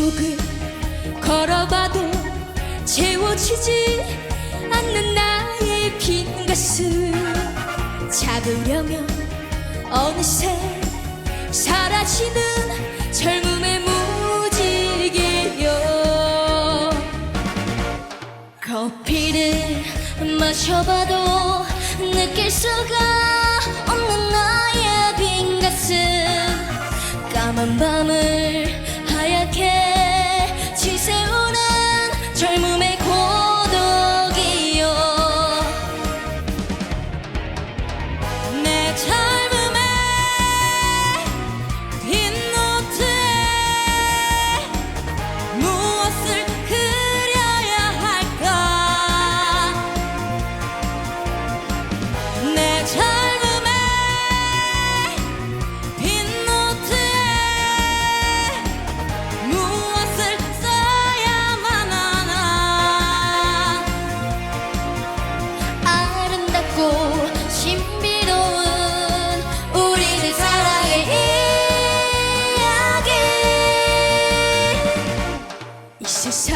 속을 걸어봐도 채워지지 않는 나의 빈 가슴 잡으려면 어느새 사라지는 젊음의 무지개여 커피를 마셔봐도 느낄 수가 없는 나의 빈 가슴 까만 밤을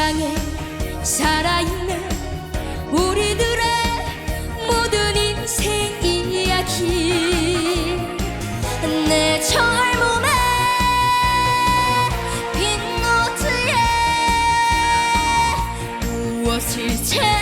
세상에 살아있는 우리들의 모든 인생 이야기. 내 젊음의 빈 노트에 무엇을 채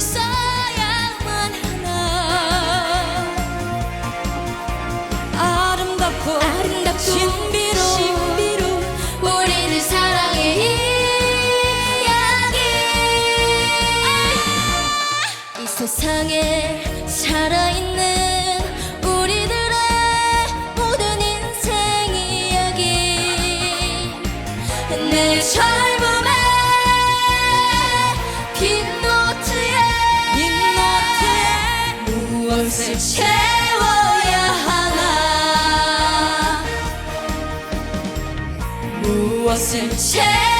써야만 하나. 아름답고 아름답고 신비로운 신비로운 우리들 사랑의 이야기. 이 세상에 살아있는 우리들의 모든 인생 이야기. 내젊 무엇을 채워야 하나? 무엇을 채